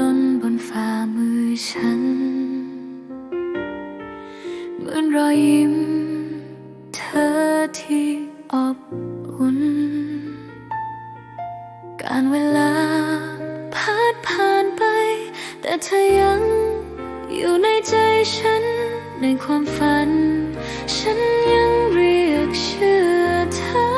ล่นบนฝ่ามือฉัน เหมือนรอยยิ้มเธอที่อบอุ่น การเวลาพัดผ่านไป แต่เธอยังอยู่ในใจฉัน ในความฝัน ฉันยังเรียกชื่อเธอ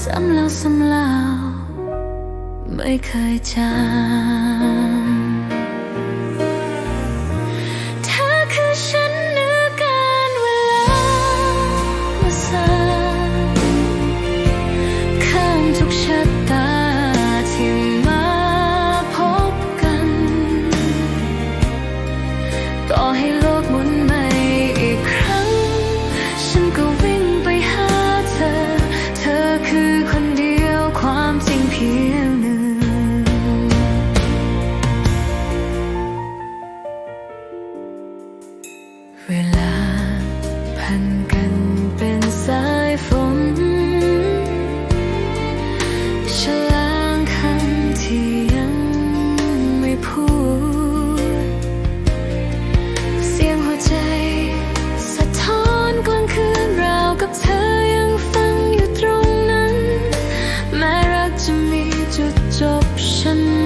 ซ้ำแล้วซ้ำเล่า ไม่เเวลาพันกันเป็นสายฝนฉลางคำที่ยังไม่พูด เสียงหัวใจ สะท้อนกลางคืนราวกับเธอยังฟังอยู่ตรงนั้น แม้รักจะมีจุดจบฉัน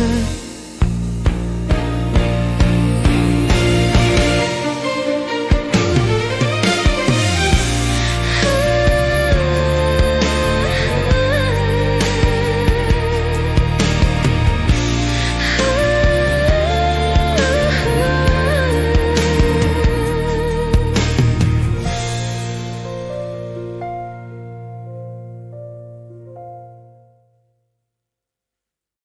answer